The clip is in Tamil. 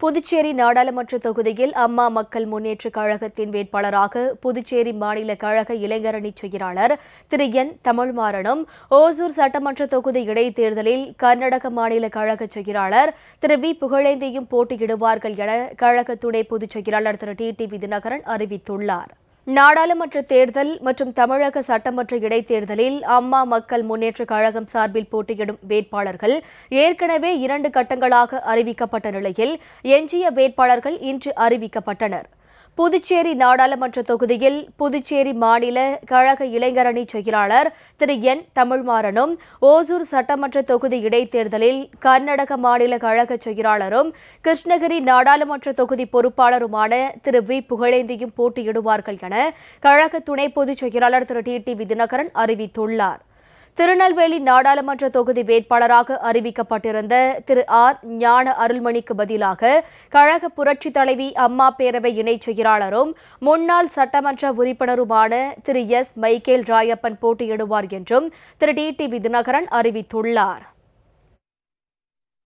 புதுச்சேரி நாடாளுமன்ற தொகுதியில் அம்மா மக்கள் முன்னேற்றக் கழகத்தின் வேட்பாளராக புதுச்சேரி மாநில கழக இளைஞரணி செயலாளர் திரு என் தமிழ்மாறனும் ஓசூர் சட்டமன்ற தொகுதி இடைத்தேர்தலில் கர்நாடக மாநில கழக செயலாளர் திரு வி புகழேந்தியும் போட்டியிடுவார்கள் என கழக துணை பொதுச் செயலாளர் திரு டி டி தினகரன் அறிவித்துள்ளார். நாடாளுமன்ற தேர்தல் மற்றும் தமிழக சட்டமன்ற இடைத்தேர்தலில் அம்மா மக்கள் முன்னேற்ற கழகம் சார்பில் போட்டியிடும் வேட்பாளர்கள் ஏற்கனவே இரண்டு கட்டங்களாக அறிவிக்கப்பட்ட நிலையில் எஞ்சிய வேட்பாளர்கள் இன்று அறிவிக்கப்பட்டனர். புதுச்சேரி நாடாளுமன்ற தொகுதியில் புதுச்சேரி மாநில கழக இளைஞரணி செயலாளர் திரு என் தமிழ்மாறனும் ஓசூர் சட்டமன்ற தொகுதி இடைத்தேர்தலில் கர்நாடக மாநில கழக செயலாளரும் கிருஷ்ணகிரி நாடாளுமன்ற தொகுதி பொறுப்பாளருமான திரு வி. புகழேந்தியும் போட்டியிடுவார்கள் என கழக துணை பொதுச் செயலாளர் திரு டி. டி. தினகரன் அறிவித்துள்ளார். திருநெல்வேலி நாடாளுமன்ற தொகுதி வேட்பாளராக அறிவிக்கப்பட்டிருந்த திரு ஆர் ஞான அருள்மணிக்கு பதிலாக கழக புரட்சித் தலைவி அம்மா பேரவை இணைச் செயலாளரும் முன்னாள் சட்டமன்ற உறுப்பினருமான திரு எஸ். மைக்கேல் ராயப்பன் போட்டியிடுவார் என்றும் திரு டி. டி. தினகரன் அறிவித்துள்ளார்.